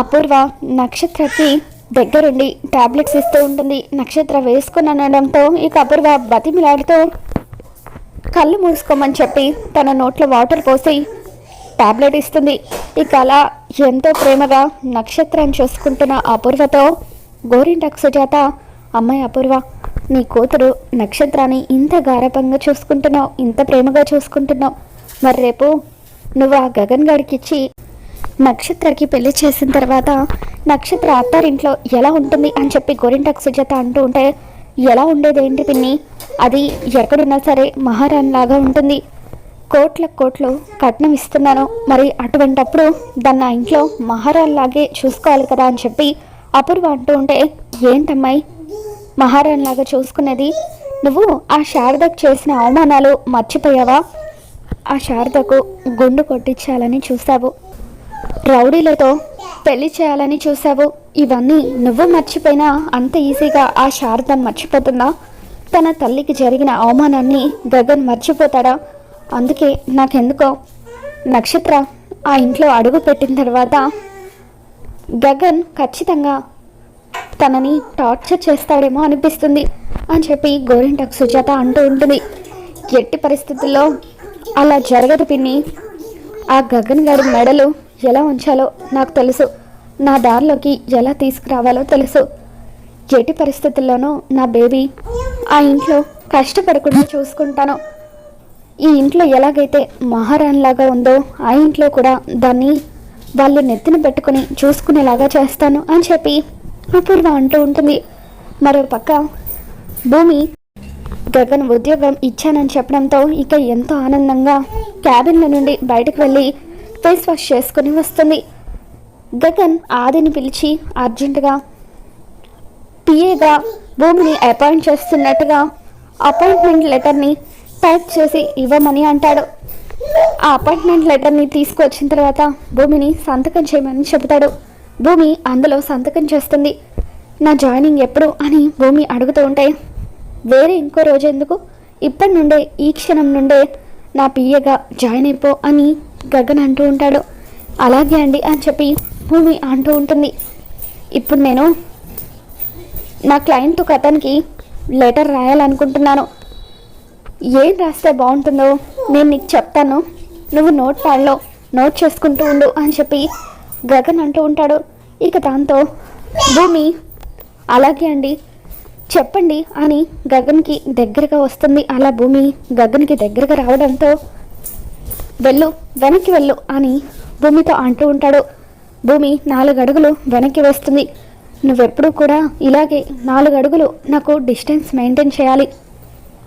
అపూర్వ నక్షత్రకి దగ్గరుండి టాబ్లెట్స్ ఇస్తూ ఉంటుంది. నక్షత్ర వేసుకుని అనడంతో ఇక అపూర్వ బతిమిలాడుతూ కళ్ళు మూసుకోమని చెప్పి తన నోట్లో వాటర్ పోసి టాబ్లెట్ ఇస్తుంది. ఇక అలా ఎంతో ప్రేమగా నక్షత్రం చూసుకుంటున్న అపూర్వతో గోరింటాకు సుజాత అమ్మాయి అపూర్వ నీ కూతురు నక్షత్రాన్ని ఇంత గారభంగా చూసుకుంటున్నావు ఇంత ప్రేమగా చూసుకుంటున్నావు. మరి రేపు నువ్వు ఆ గగన్ గడికిచ్చి నక్షత్రకి పెళ్ళి చేసిన తర్వాత నక్షత్ర అత్తారింట్లో ఎలా ఉంటుంది అని చెప్పి గోరింటాకు సుజాత అంటూ ఉంటే ఎలా ఉండేది ఏంటి పిన్ని? అది ఎక్కడున్నా సరే మహారాణిలాగా ఉంటుంది. కోట్ల కోట్లు కట్నం ఇస్తున్నాను. మరి అటువంటప్పుడు దాన్ని ఆ ఇంట్లో మహారాణిలాగే చూసుకోవాలి కదా అని చెప్పి అపూర్వ అంటూ ఉంటే ఏంటమ్మాయి? మహారాణిలాగా చూసుకునేది? నువ్వు ఆ శారదకు చేసిన అవమానాలు మర్చిపోయావా? ఆ శారదకు గుండు కొట్టించాలని చూసావు. రౌడీలతో పెళ్ళి చేయాలని చూసావు ఇవన్నీ నువ్వు మర్చిపోయినా అంత ఈజీగా ఆ శారద మర్చిపోతుందా? తన తల్లికి జరిగిన అవమానాన్ని గగన్ మర్చిపోతాడా? అందుకే నాకెందుకో నక్షత్ర ఆ ఇంట్లో అడుగు పెట్టిన తర్వాత గగన్ ఖచ్చితంగా తనని టార్చర్ చేస్తాడేమో అనిపిస్తుంది అని చెప్పి గోరింటకు సుజాత అంటూ ఉంటుంది. ఎట్టి పరిస్థితుల్లో అలా జరగదు పిన్ని. ఆ గగన్ గారి మెడలు ఎలా ఉంచాలో నాకు తెలుసు. నా దారిలోకి ఎలా తీసుకురావాలో తెలుసు. ఎట్టి పరిస్థితుల్లోనూ నా బేబీ ఆ ఇంట్లో కష్టపడకుండా చూసుకుంటాను. ఈ ఇంట్లో ఎలాగైతే మహారాణిలాగా ఉందో ఆ ఇంట్లో కూడా దాన్ని వాళ్ళు నెత్తిన పెట్టుకుని చూసుకునేలాగా చేస్తాను అని చెప్పి అపూర్వ అంటూ ఉంటుంది. మరో పక్క భూమి గగన్ ఉద్యోగం ఇచ్చానని చెప్పడంతో ఇక ఎంతో ఆనందంగా క్యాబిన్ల నుండి బయటకు వెళ్ళి ఫేస్ వాష్ చేసుకుని వస్తుంది. గగన్ ఆదిని పిలిచి అర్జెంటుగా పిఏగా భూమిని అపాయింట్ చేస్తున్నట్టుగా అపాయింట్మెంట్ లెటర్ని టైప్ చేసి ఇవ్వమని అంటాడు. ఆ అపాయింట్మెంట్ లెటర్ని తీసుకొచ్చిన తర్వాత భూమిని సంతకం చేయమని చెబుతాడు. భూమి అందులో సంతకం చేస్తుంది. నా జాయినింగ్ ఎప్పుడు అని భూమి అడుగుతూ ఉంటే వేరే ఇంకో రోజు ఎందుకు ఇప్పటి నుండే ఈ క్షణం నుండే నా పిఏగా జాయిన్ అయిపో అని గగన్ అంటూ ఉంటాడు. అలాగే అండి అని చెప్పి భూమి అంటూ ఉంటుంది. ఇప్పుడు నేను నా క్లయింట్ ఒక అతనికి లెటర్ రాయాలనుకుంటున్నాను. ఏం రాస్తే బాగుంటుందో నేను నీకు చెప్తాను. నువ్వు నోట్ ప్యాడ్లో నోట్ చేసుకుంటూ ఉండు అని చెప్పి గగన్ అంటూ ఉంటాడు. ఇక దాంతో భూమి అలాగే అండి చెప్పండి అని గగన్కి దగ్గరగా వస్తుంది. అలా భూమి గగన్కి దగ్గరగా రావడంతో వెళ్ళు వెనక్కి వెళ్ళు అని భూమితో అంటూ ఉంటాడు. భూమి నాలుగు అడుగులు వెనక్కి వేస్తుంది. నువ్వెప్పుడు కూడా ఇలాగే నాలుగు అడుగులు నాకు డిస్టెన్స్ మెయింటైన్ చేయాలి.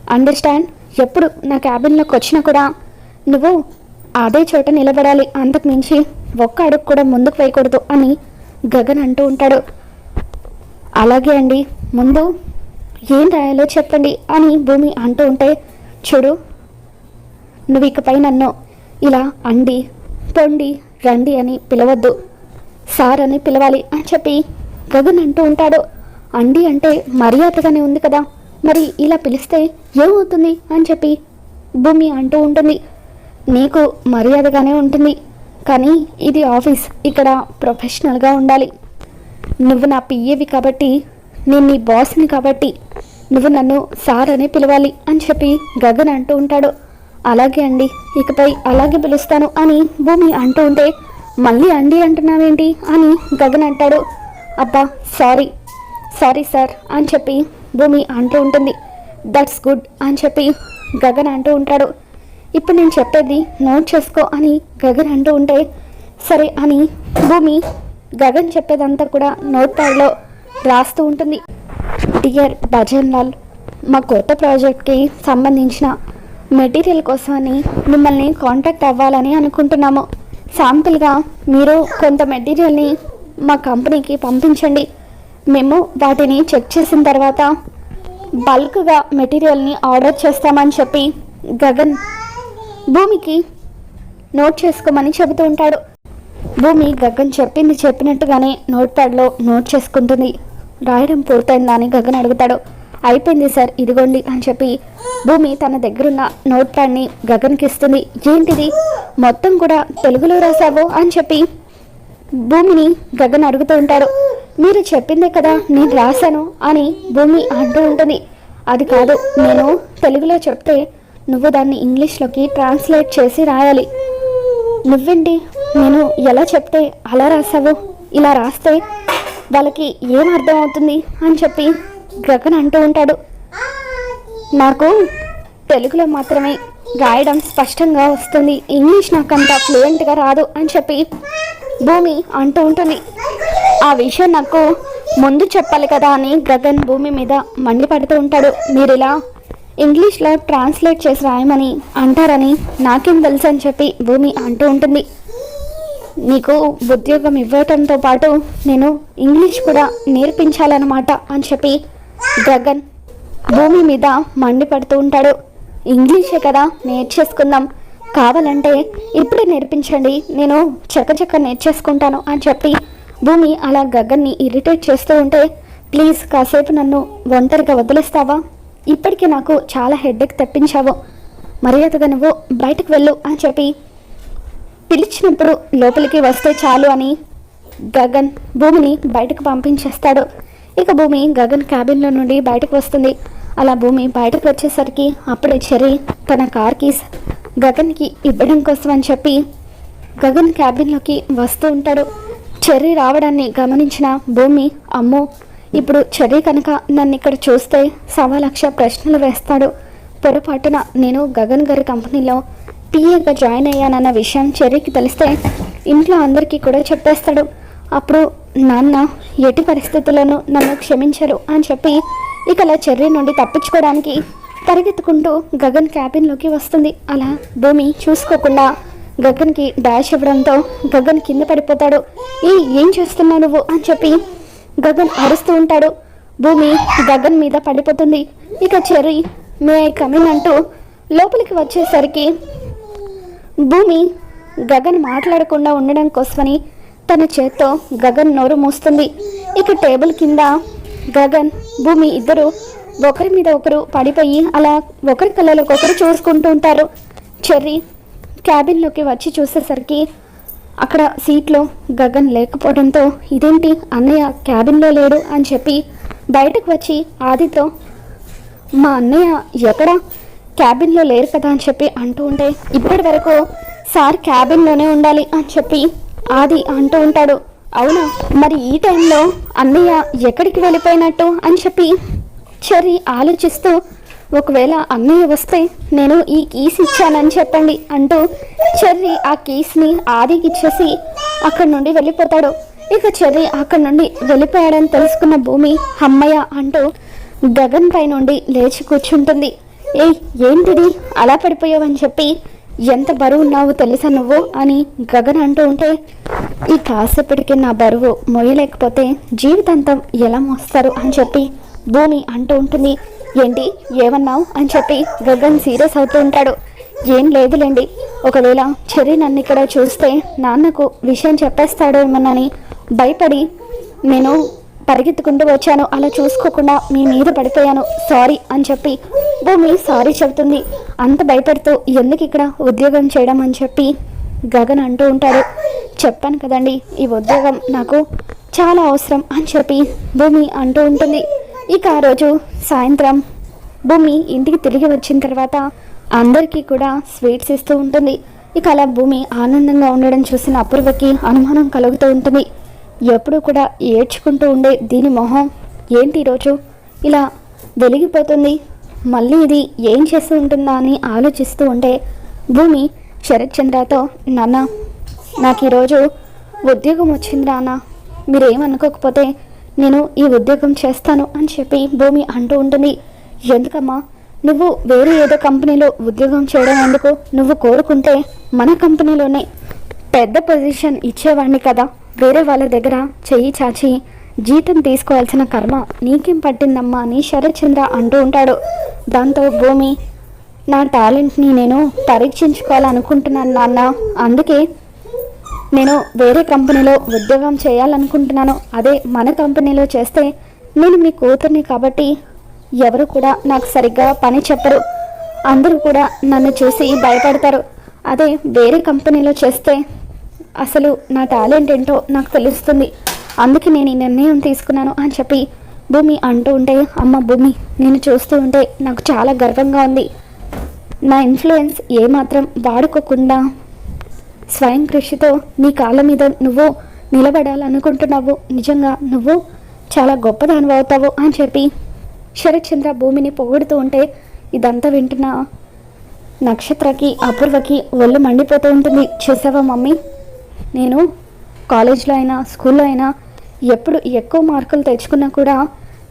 అండర్స్టాండ్? ఎప్పుడు నా క్యాబిన్లోకి వచ్చినా కూడా నువ్వు అదే చోట నిలబడాలి. అంతకు మించి ఒక్క అడుగు కూడా ముందుకు వేయకూడదు అని గగన్ అంటూ ఉంటాడు. అలాగే అండి ముందు ఏం రాయాలో చెప్పండి అని భూమి అంటూ ఉంటే చూడు నువ్వు ఇకపై నన్ను ఇలా అండి పొండి రండి అని పిలవద్దు. సార్ అని పిలవాలి అని చెప్పి గగన్ అంటూ ఉంటాడు. అండి అంటే మర్యాదగానే ఉంది కదా. మరి ఇలా పిలిస్తే ఏమవుతుంది అని చెప్పి భూమి అంటూ ఉంటుంది. నీకు మర్యాదగానే ఉంటుంది. కానీ ఇది ఆఫీస్ ఇక్కడ ప్రొఫెషనల్గా ఉండాలి. నువ్వు నా పియ్యవి కాబట్టి నేను నీ బాస్ని కాబట్టి నువ్వు నన్ను సార్ అని పిలవాలి అని చెప్పి గగన్ అంటూ ఉంటాడు. అలాగే అండి ఇకపై అలాగే పిలుస్తాను అని భూమి అంటూ ఉంటే మళ్ళీ అండి అంటున్నావేంటి అని గగన్ అంటాడు. అబ్బా సారీ సారీ సార్ అని చెప్పి భూమి అంటూ ఉంటుంది. దట్స్ గుడ్ అని చెప్పి గగన్ అంటూ ఉంటాడు. ఇప్పుడు నేను చెప్పేది నోట్ చేసుకో అని గగన్ అంటూ ఉంటే సరే అని భూమి గగన్ చెప్పేదంతా కూడా నోట్ ప్యాడ్లో రాస్తూ ఉంటుంది. డియర్ భజన్ లాల్ మా కొత్త ప్రాజెక్ట్కి సంబంధించిన మెటీరియల్ కోసమని మిమ్మల్ని కాంటాక్ట్ అవ్వాలని అనుకుంటున్నాము. శాంపుల్గా మీరు కొంత మెటీరియల్ని మా కంపెనీకి పంపించండి. మేము వాటిని చెక్ చేసిన తర్వాత బల్క్గా మెటీరియల్ని ఆర్డర్ చేస్తామని చెప్పి గగన్ భూమికి నోట్ చేసుకోమని చెబుతూ ఉంటాడు. భూమి గగన్ చెప్పింది చెప్పినట్టుగానే నోట్ ప్యాడ్లో నోట్ చేసుకుంటుంది. రాయడం పూర్తయిందా అని గగన్ అడుగుతాడు. అయిపోయింది సార్ ఇదిగోండి అని చెప్పి భూమి తన దగ్గరున్న నోట్ ప్యాడ్ని గగన్కి ఇస్తుంది. ఏంటిది? మొత్తం కూడా తెలుగులో రాసావు అని చెప్పి భూమిని గగన్ అడుగుతూ ఉంటాడు. మీరు చెప్పిందే కదా నేను రాశాను అని భూమి అంటూ ఉంటుంది. అది కాదు నేను తెలుగులో చెప్తే నువ్వు దాన్ని ఇంగ్లీష్లోకి ట్రాన్స్లేట్ చేసి రాయాలి. నువ్వేంటి? నేను ఎలా చెప్తే అలా రాసావు? ఇలా రాస్తే వాళ్ళకి ఏం అర్థం అవుతుంది అని చెప్పి గగన్ అంటూ ఉంటాడు. నాకు తెలుగులో మాత్రమే రాయడం స్పష్టంగా వస్తుంది. ఇంగ్లీష్ నాకు అంత ఫ్లూయెంట్గా రాదు అని చెప్పి భూమి అంటూ ఉంటుంది. ఆ విషయం నాకు ముందు చెప్పాలి కదా అని గగన్ భూమి మీద మండిపడుతూ ఉంటాడు. మీరు ఇలా ఇంగ్లీష్లో ట్రాన్స్లేట్ చేసి రాయమని అంటారని నాకేం తెలుసు అని చెప్పి భూమి అంటూ ఉంటుంది. నీకు ఉద్యోగం ఇవ్వటంతో పాటు నేను ఇంగ్లీష్ కూడా నేర్పించాలన్నమాట అని చెప్పి గగన్ భూమి మీద మండిపడుతూ ఉంటాడు. ఇంగ్లీషే కదా నేర్చేసుకుందాం. కావాలంటే ఇప్పుడే నేర్పించండి. నేను చక్కచక్క నేర్చేసుకుంటాను అని చెప్పి భూమి అలా గగన్ని ఇరిటేట్ చేస్తూ ఉంటే ప్లీజ్ కాసేపు నన్ను ఒంటరిగా వదిలేస్తావా? ఇప్పటికే నాకు చాలా హెడ్ఏక్ తెప్పించావు. మర్యాదగా నువ్వు బయటకు వెళ్ళు అని చెప్పి పిలిచినప్పుడు లోపలికి వస్తే చాలు అని గగన్ భూమిని బయటకు పంపించేస్తాడు. ఇక భూమి గగన్ క్యాబిన్లో నుండి బయటకు వస్తుంది. అలా భూమి బయటకు వచ్చేసరికి అప్పుడే చెర్రీ తన కార్ కీస్ గగన్కి ఇవ్వడం కోసం అని చెప్పి గగన్ క్యాబిన్లోకి వస్తూ ఉంటాడు. చెర్రీ రావడాన్ని గమనించిన భూమి అమ్మో ఇప్పుడు చెర్రీ కనుక నన్ను ఇక్కడ చూస్తే సవా లక్ష ప్రశ్నలు వేస్తాడు. పొరపాటున నేను గగన్ గారి కంపెనీలో టీఏగా జాయిన్ అయ్యానన్న విషయం చెర్రీకి తెలిస్తే ఇంట్లో అందరికీ కూడా చెప్పేస్తాడు. అప్పుడు నాన్న ఎట్టి పరిస్థితులను నన్ను క్షమించరు అని చెప్పి ఇక అలా చెర్రీ నుండి తప్పించుకోవడానికి పరిగెత్తుకుంటూ గగన్ క్యాబిన్లోకి వస్తుంది. అలా భూమి చూసుకోకుండా గగన్కి డాష్ ఇవ్వడంతో గగన్ కింద పడిపోతాడు. ఏ ఏం చేస్తున్నావు నువ్వు? అని చెప్పి గగన్ అరుస్తూ ఉంటాడు. భూమి గగన్ మీద పడిపోతుంది. ఇక చెర్రీ మే ఐ కమిన్ అంటూ లోపలికి వచ్చేసరికి భూమి గగన్ మాట్లాడకుండా ఉండడం కోసమని తన చేత్తో గగన్ నోరు మూస్తుంది. ఇక టేబుల్ కింద గగన్ భూమి ఇద్దరు ఒకరి మీద ఒకరు పడిపోయి అలా ఒకరి కళ్ళలోకి ఒకరు చూసుకుంటూ ఉంటారు. చెర్రీ క్యాబిన్లోకి వచ్చి చూసేసరికి అక్కడ సీట్లో గగన్ లేకపోవడంతో ఇదేంటి? అన్నయ్య క్యాబిన్లో లేడు అని చెప్పి బయటకు వచ్చి ఆదితో మా అన్నయ్య ఎక్కడ? క్యాబిన్లో లేరు కదా అని చెప్పి అంటూ ఉంటే ఇప్పటి వరకు సార్ క్యాబిన్లోనే ఉండాలి అని చెప్పి ఆది అంటూ ఉంటాడు. అవునా? మరి ఈ టైంలో అన్నయ్య ఎక్కడికి వెళ్ళిపోయినట్టు అని చెప్పి చెర్రీ ఆలోచిస్తూ ఒకవేళ అన్నయ్య వస్తే నేను ఈ కీస్ ఇచ్చానని చెప్పండి అంటూ చెర్రీ ఆ కీస్ని ఆదికి ఇచ్చేసి అక్కడి నుండి వెళ్ళిపోతాడు. ఇక చెర్రీ అక్కడి నుండి వెళ్ళిపోయాడని తెలుసుకున్న భూమి అమ్మయ్య అంటూ గగన్ పై నుండి లేచి కూర్చుంటుంది. ఏయ్ ఏంటిది? అలా పడిపోయావని చెప్పి ఎంత బరువున్నావో తెలుసా నువ్వు? అని గగన్ అంటూ ఉంటే ఈ కాసేపటికి నా బరువు మొయ్యలేకపోతే జీవితాంతం ఎలా మోస్తారు? అని చెప్పి భూమి అంటూ ఉంటుంది. ఏంటి? ఏమన్నావు? అని చెప్పి గగన్ సీరియస్ అవుతూ ఉంటాడు. ఏం లేదులేండి. ఒకవేళ చెర్రి నన్ను ఇక్కడ చూస్తే నాన్నకు విషయం చెప్పేస్తాడేమోనని భయపడి నేను పరిగెత్తుకుంటూ వచ్చాను. అలా చూసుకోకుండా మీ మీద పడిపోయాను. సారీ అని చెప్పి భూమి సారీ చెబుతుంది. అంత భయపడుతూ ఎందుకు ఇక్కడ ఉద్యోగం చేయడం అని చెప్పి గగన్ అంటూ ఉంటాడు. చెప్పాను కదండి ఈ ఉద్యోగం నాకు చాలా అవసరం అని చెప్పి భూమి అంటూ ఉంటుంది. ఇక ఆ రోజు సాయంత్రం భూమి ఇంటికి తిరిగి వచ్చిన తర్వాత అందరికీ కూడా స్వీట్స్ ఇస్తూ ఉంటుంది. ఇక అలా భూమి ఆనందంగా ఉండడం చూసిన అపూర్వకి అనుమానం కలుగుతూ ఉంటుంది. ఎప్పుడూ కూడా ఏడ్చుకుంటూ ఉండే దీని మొహం ఏంటి ఈరోజు? ఇలా వెలిగిపోతుంది. మళ్ళీ ఇది ఏం చేస్తూ ఉంటుందా అని ఆలోచిస్తూ ఉంటే భూమి శరత్చంద్రతో నాన్న నాకు ఈరోజు ఉద్యోగం వచ్చింది నాన్న. మీరేమనుకోకపోతే నేను ఈ ఉద్యోగం చేస్తాను అని చెప్పి భూమి అంటూ ఉంటుంది. ఎందుకమ్మా? నువ్వు వేరే ఏదో కంపెనీలో ఉద్యోగం చేయడం ఎందుకు? నువ్వు కోరుకుంటే మన కంపెనీలోనే పెద్ద పొజిషన్ ఇచ్చేవాడిని కదా. వేరే వాళ్ళ దగ్గర చెయ్యి చాచి జీతం తీసుకోవాల్సిన కర్మ నీకేం పట్టిందమ్మా అని శరత్చంద్ర అంటూ ఉంటాడు. దాంతో భూమి నా టాలెంట్ని నేను పరీక్షించుకోవాలనుకుంటున్నాను నాన్న. అందుకే నేను వేరే కంపెనీలో ఉద్యోగం చేయాలనుకుంటున్నాను. అదే మన కంపెనీలో చేస్తే నేను మీ కూతుర్ని కాబట్టి ఎవరు కూడా నాకు సరిగ్గా పని చెప్పరు. అందరూ కూడా నన్ను చూసి భయపడతారు. అదే వేరే కంపెనీలో చేస్తే అసలు నా టాలెంట్ ఏంటో నాకు తెలుస్తుంది. అందుకే నేను ఈ నిర్ణయం తీసుకున్నాను అని చెప్పి భూమి అంటూ ఉంటే అమ్మ భూమి నేను చూస్తూ ఉంటే నాకు చాలా గర్వంగా ఉంది. నా ఇన్ఫ్లుయెన్స్ ఏమాత్రం వాడుకోకుండా స్వయం కృషితో నీ కాళ్ళ మీద నువ్వు నిలబడాలనుకుంటున్నావు. నిజంగా నువ్వు చాలా గొప్పదానివి అవుతావు అని చెప్పి శరత్చంద్ర భూమిని పొగుడుతూ ఉంటే ఇదంతా వింటున్న నక్షత్రకి అపూర్వకి ఒళ్ళు మండిపోతూ ఉంటుంది. చూసావా మమ్మీ? నేను కాలేజ్లో అయినా స్కూల్లో అయినా ఎప్పుడు ఎక్కువ మార్కులు తెచ్చుకున్నా కూడా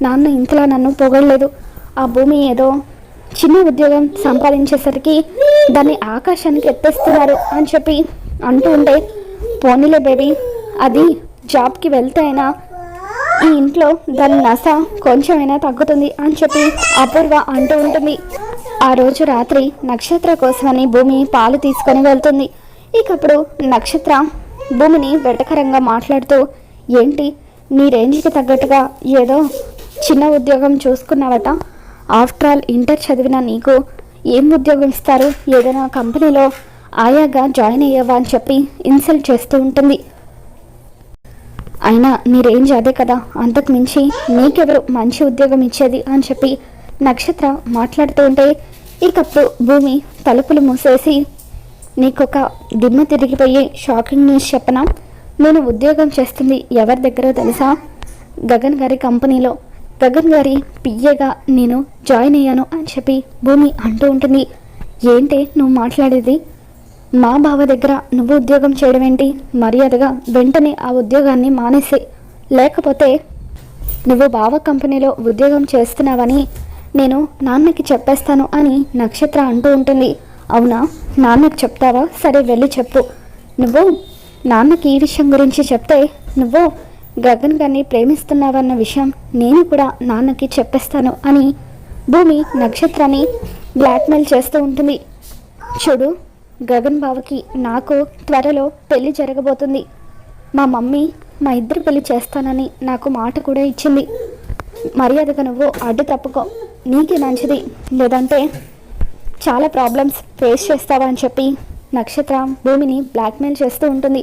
నాన్న ఇంతలా నన్ను పొగడలేదు. ఆ భూమి ఏదో చిన్న ఉద్యోగం సంపాదించేసరికి దాన్ని ఆకాశానికి ఎత్తేస్తున్నారు అని చెప్పి అంటూ ఉంటే పోనీలే బేబీ అది జాబ్కి వెళ్తే అయినా ఈ ఇంట్లో దాని నస కొంచెమైనా తగ్గుతుంది అని చెప్పి అపూర్వ అంటూ ఉంటుంది. ఆ రోజు రాత్రి నక్షత్ర కోసమని భూమి పాలు తీసుకొని వెళ్తుంది. ఇకప్పుడు నక్షత్ర భూమిని వెటకరంగా మాట్లాడుతూ ఏంటి? నీ రేంజ్కి తగ్గట్టుగా ఏదో చిన్న ఉద్యోగం చూసుకున్నావట? ఆఫ్టర్ ఆల్ ఇంటర్ చదివిన నీకు ఏం ఉద్యోగం ఇస్తారు? ఏదైనా కంపెనీలో ఆయాగా జాయిన్ అయ్యావా? అని చెప్పి ఇన్సల్ట్ చేస్తూ ఉంటుంది. అయినా నీ రేంజ్ అదే కదా. అంతకు మించి నీకెవరు మంచి ఉద్యోగం ఇచ్చేది? అని చెప్పి నక్షత్ర మాట్లాడుతూ ఉంటే ఇకప్పుడు భూమి తలుపులు మూసేసి నీకొక దిమ్మ తిరిగిపోయే షాకింగ్ న్యూస్ చెప్పనా? నేను ఉద్యోగం చేస్తుంది ఎవరి దగ్గర తెలుసా? గగన్ గారి కంపెనీలో. గగన్ గారి పిఏగా నేను జాయిన్ అయ్యాను అని చెప్పి భూమి అంటూ ఉంటుంది. ఏంటి నువ్వు మాట్లాడేది? మా బావ దగ్గర నువ్వు ఉద్యోగం చేయడం ఏంటి మర్యాదగా వెంటనే ఆ ఉద్యోగాన్ని మానేసి. లేకపోతే నువ్వు బావ కంపెనీలో ఉద్యోగం చేస్తున్నావని నేను నాన్నకి చెప్పేస్తాను అని నక్షత్ర అంటూ ఉంటుంది. అవునా? నాన్నకు చెప్తావా? సరే వెళ్ళి చెప్పు. నువ్వు నాన్నకి ఈ విషయం గురించి చెప్తే నువ్వు గగన్ గారిని ప్రేమిస్తున్నావన్న విషయం నేను కూడా నాన్నకి చెప్పేస్తాను అని భూమి నక్షత్రాన్ని బ్లాక్మెయిల్ చేస్తూ ఉంటుంది. చూడు గగన్ బావకి నాకు త్వరలో పెళ్ళి జరగబోతుంది. మా మమ్మీ మా ఇద్దరు పెళ్ళి చేస్తానని నాకు మాట కూడా ఇచ్చింది. మర్యాదగా నువ్వు అడ్డు తప్పుకో. నీకే మంచిది. లేదంటే చాలా ప్రాబ్లమ్స్ ఫేస్ చేస్తావా అని చెప్పి నక్షత్ర భూమిని బ్లాక్మెయిల్ చేస్తూ ఉంటుంది.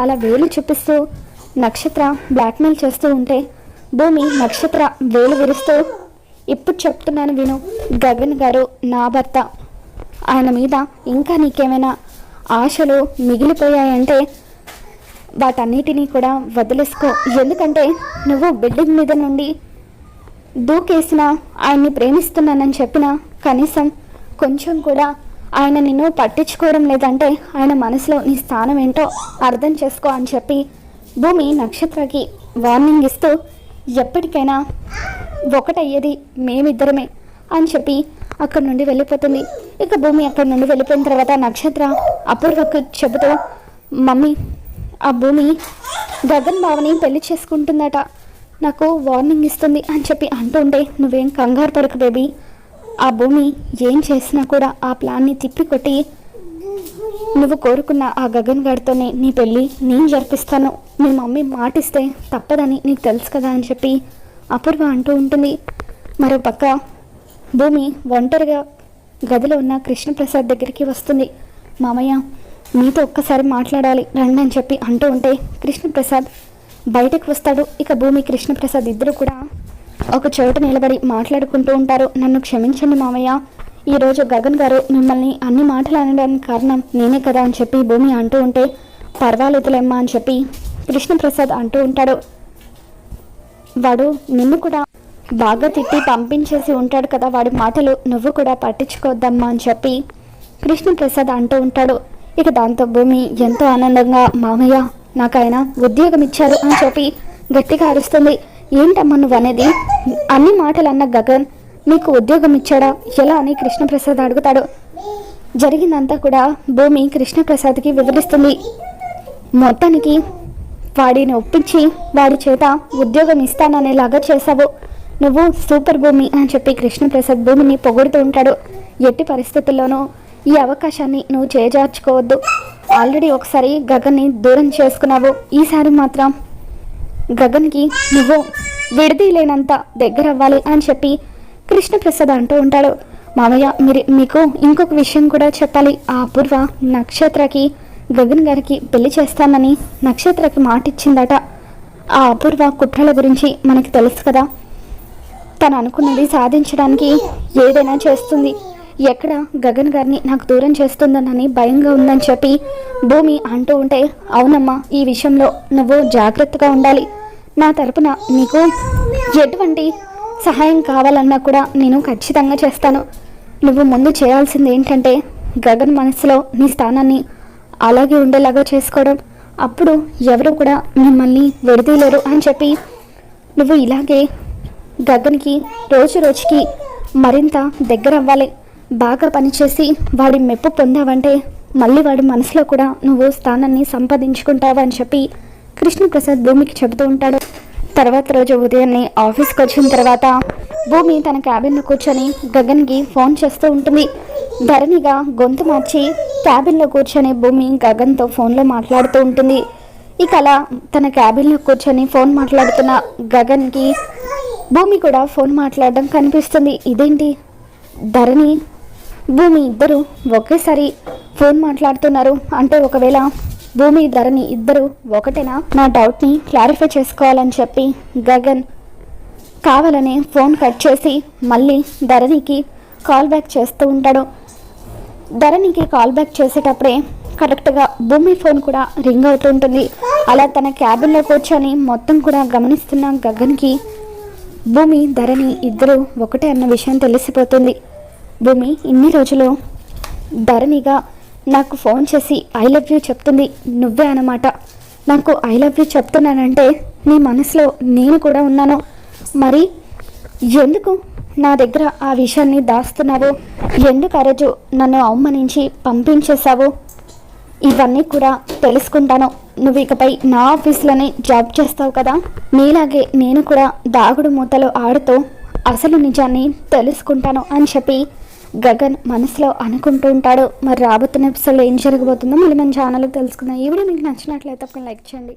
అలా వేలు చూపిస్తూ నక్షత్ర బ్లాక్మెయిల్ చేస్తూ ఉంటే భూమి నక్షత్ర వేలు విరుస్తూ ఇప్పుడు చెప్తున్నాను విను గగన్ గారు నా భర్త. ఆయన మీద ఇంకా నీకేమైనా ఆశలు మిగిలిపోయాయంటే వాటన్నిటినీ కూడా వదిలేసుకో. ఎందుకంటే నువ్వు బిల్డింగ్ మీద నుండి దూకేసిన ఆయన్ని ప్రేమిస్తున్నానని చెప్పిన కనీసం కొంచెం కూడా ఆయన నిన్ను పట్టించుకోవడం లేదంటే ఆయన మనసులో నీ స్థానం ఏంటో అర్థం చేసుకో అని చెప్పి భూమి నక్షత్రకి వార్నింగ్ ఇస్తూ ఎప్పటికైనా ఒకటయ్యేది మేమిద్దరమే అని చెప్పి అక్కడి నుండి వెళ్ళిపోతుంది. ఇక భూమి అక్కడి నుండి వెళ్ళిపోయిన తర్వాత నక్షత్ర అపూర్వకు చెబుతూ మమ్మీ ఆ భూమి గగన్ బావని పెళ్ళి చేసుకుంటుందట. నాకు వార్నింగ్ ఇస్తుంది అని చెప్పి అంటుంటే నువ్వేం కంగారు పడకు బేబీ. ఆ భూమి ఏం చేసినా కూడా ఆ ప్లాన్ని తిప్పికొట్టి నువ్వు కోరుకున్న ఆ గగన్ గారితోనే నీ పెళ్ళి నేను జరిపిస్తాను. మీ మమ్మీ మాటిస్తే తప్పదని నీకు తెలుసు కదా అని చెప్పి అపూర్వ అంటూ ఉంటుంది. మరో పక్క భూమి ఒంటరిగా గదిలో ఉన్న కృష్ణప్రసాద్ దగ్గరికి వస్తుంది. మామయ్య మీతో ఒక్కసారి మాట్లాడాలి రండి అని చెప్పి అంటూ ఉంటే కృష్ణప్రసాద్ బయటకు వస్తాడు. ఇక భూమి కృష్ణప్రసాద్ ఇద్దరు కూడా ఒక చోట నిలబడి మాట్లాడుకుంటూ ఉంటారు. నన్ను క్షమించండి మామయ్య. ఈరోజు గగన్ గారు మిమ్మల్ని అన్ని మాటలు అనడానికి కారణం నేనే కదా అని చెప్పి భూమి అంటూ ఉంటే పర్వాలేదులేమ్మా అని చెప్పి కృష్ణప్రసాద్ అంటూ ఉంటాడు. వాడు నిన్ను కూడా బాగా తిట్టి పంపించేసి ఉంటాడు కదా వాడి మాటలు. నువ్వు కూడా పట్టించుకోవద్దమ్మా అని చెప్పి కృష్ణప్రసాద్ అంటూ ఉంటాడు. ఇక దాంతో భూమి ఎంతో ఆనందంగా మామయ్య నాకు ఆయన ఉద్యోగం ఇచ్చారు అని చెప్పి గట్టిగా అరుస్తుంది. ఏంటమ్మా నువ్వు అనేది అన్ని మాటలు అన్న గగన్ నీకు ఉద్యోగం ఇచ్చాడా? ఎలా అని కృష్ణప్రసాద్ అడుగుతాడు. జరిగిందంతా కూడా భూమి కృష్ణప్రసాద్కి వివరిస్తుంది. మొత్తానికి వాడిని ఒప్పించి వాడి చేత ఉద్యోగం ఇస్తాననేలాగా చేశావు. నువ్వు సూపర్ భూమి అని చెప్పి కృష్ణప్రసాద్ భూమిని పొగుడుతూ ఉంటాడు. ఎట్టి పరిస్థితుల్లోనూ ఈ అవకాశాన్ని నువ్వు చేజార్చుకోవద్దు. ఆల్రెడీ ఒకసారి గగన్ని దూరం చేసుకున్నావు. ఈసారి మాత్రం గగన్కి నువ్వు విడిది లేనంత దగ్గర అవ్వాలి అని చెప్పి కృష్ణప్రసాద్ అంటూ ఉంటాడు. మామయ్య మీరు మీకు ఇంకొక విషయం కూడా చెప్పాలి. ఆ అపూర్వ నక్షత్రకి గగన్ గారికి పెళ్ళి చేస్తానని నక్షత్రకి మాట ఇచ్చిందట ఆ అపూర్వ కుట్రల గురించి మనకి తెలుసు కదా. తను అనుకున్నది సాధించడానికి ఏదైనా చేస్తుంది. ఎక్కడ గగన్ గారిని నాకు దూరం చేస్తుందనని భయంగా ఉందని చెప్పి భూమి అంటూ ఉంటే అవునమ్మా ఈ విషయంలో నువ్వు జాగ్రత్తగా ఉండాలి. నా తరపున నీకు ఎటువంటి సహాయం కావాలన్నా కూడా నేను ఖచ్చితంగా చేస్తాను. నువ్వు ముందు చేయాల్సింది ఏంటంటే గగన్ మనసులో నీ స్థానాన్ని అలాగే ఉండేలాగా చేసుకోవడం. అప్పుడు ఎవరు కూడా మిమ్మల్ని విడదీయలేరు అని చెప్పి నువ్వు ఇలాగే గగన్కి రోజు రోజుకి మరింత దగ్గర అవ్వాలి. బాగా పనిచేసి వాడి మెప్పు పొందావంటే మళ్ళీ వాడి మనసులో కూడా నువ్వు స్థానాన్ని సంపాదించుకుంటావు అని చెప్పి కృష్ణప్రసాద్ భూమికి చెబుతూ ఉంటాడు. తర్వాత రోజు ఉదయాన్నే ఆఫీస్కి వచ్చిన తర్వాత భూమి తన క్యాబిన్లో కూర్చొని గగన్కి ఫోన్ చేస్తూ ఉంటుంది. ధరణిగా గొంతు మార్చి క్యాబిన్లో కూర్చొని భూమి గగన్తో ఫోన్లో మాట్లాడుతూ ఉంటుంది. ఇక అలా తన క్యాబిన్లో కూర్చొని ఫోన్ మాట్లాడుతున్న గగన్కి భూమి కూడా ఫోన్ మాట్లాడడం కనిపిస్తుంది. ఇదేంటి? ధరణి భూమి ఇద్దరు ఒకేసారి ఫోన్ మాట్లాడుతున్నారు. అంటే ఒకవేళ భూమి ధరణి ఇద్దరు ఒకటేనా? నా డౌట్ని క్లారిఫై చేసుకోవాలని చెప్పి గగన్ కావాలనే ఫోన్ కట్ చేసి మళ్ళీ ధరణికి కాల్ బ్యాక్ చేస్తూ ఉంటాడు. ధరణికి కాల్ బ్యాక్ చేసేటప్పుడే కరెక్ట్గా భూమి ఫోన్ కూడా రింగ్ అవుతుంటుంది అలా తన క్యాబిన్లో కూర్చొని మొత్తం కూడా గమనిస్తున్న గగన్కి భూమి ధరణి ఇద్దరు ఒకటే అన్న విషయం తెలిసిపోతుంది. భూమి ఇన్ని రోజులు ధరణిగా నాకు ఫోన్ చేసి ఐ లవ్ యూ చెప్తుంది నువ్వే అన్నమాట. నాకు ఐ లవ్ యూ చెప్తున్నానంటే నీ మనసులో నేను కూడా ఉన్నాను. మరి ఎందుకు నా దగ్గర ఆ విషయాన్ని దాస్తున్నావు? ఎందుకు ఆ రోజు నన్ను అవమానించి పంపించేశావు? ఇవన్నీ కూడా తెలుసుకుంటాను. నువ్వు ఇకపై నా ఆఫీస్లోనే జాబ్ చేస్తావు కదా? నీలాగే నేను కూడా దాగుడు మూతలు ఆడుతూ అసలు నిజాన్ని తెలుసుకుంటాను అని చెప్పి గగన్ మనసులో అనుకుంటూ ఉంటాడు. మరి రాబోతున్న ఎపిసోడ్లో ఏం జరగబోతుందో మళ్ళీ మన ఛానల్కి తెలుసుకుందాం. ఈ వీడియో మీకు నచ్చినట్లయితే ఒక లైక్ చేయండి.